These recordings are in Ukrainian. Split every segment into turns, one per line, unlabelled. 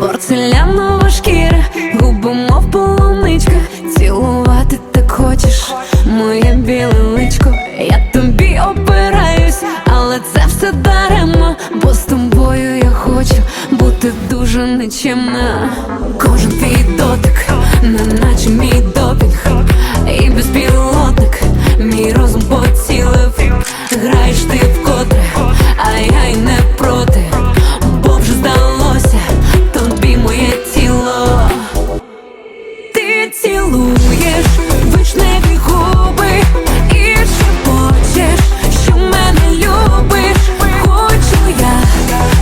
порцелянова шкіра, губи мов полуничка, цілувати так хочеш, моє біле личко, я тобі опираюсь, але це все даремно, бо з тобою я хочу бути дуже нечемна. Кожен твій дотик, неначе мій допінг, і безпілотник, мій розум поцілив, граєш ти вкотре, а я й не проти, бо вже здалося Цілуєш вишневі губи і шепочеш, що мене любиш. Хочу я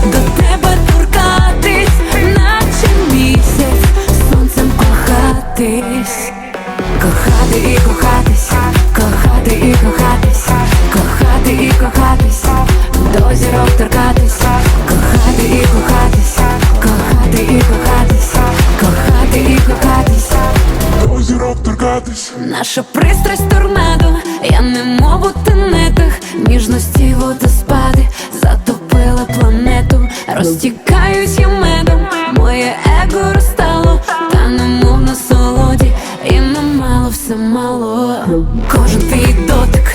до тебе торкатись, наче місяць сонцем кохатись, кохати і кохатись, кохати і кохатись, кохати і кохатись, до зірок торкатись, кохати і кохатись,
зірок
Наша пристрасть торнадо, я не мов у тенетах. Ніжності водоспади затопила планету, розтікаюсь я медом, моє его розстало, та немов на солоді, і намало все мало. Кожен твій дотик,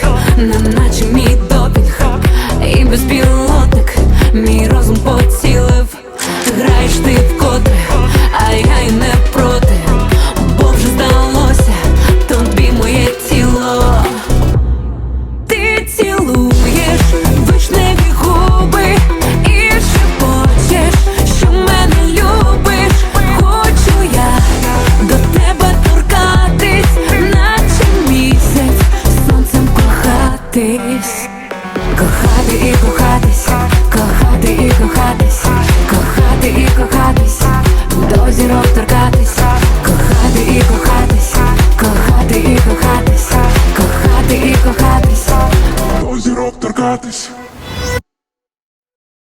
і кохатись, кохати і кохатись, кохати і кохатись, до зірок торкатись, кохати і кохатись, кохати і кохатись, кохати і кохатись.
До зірок торкатись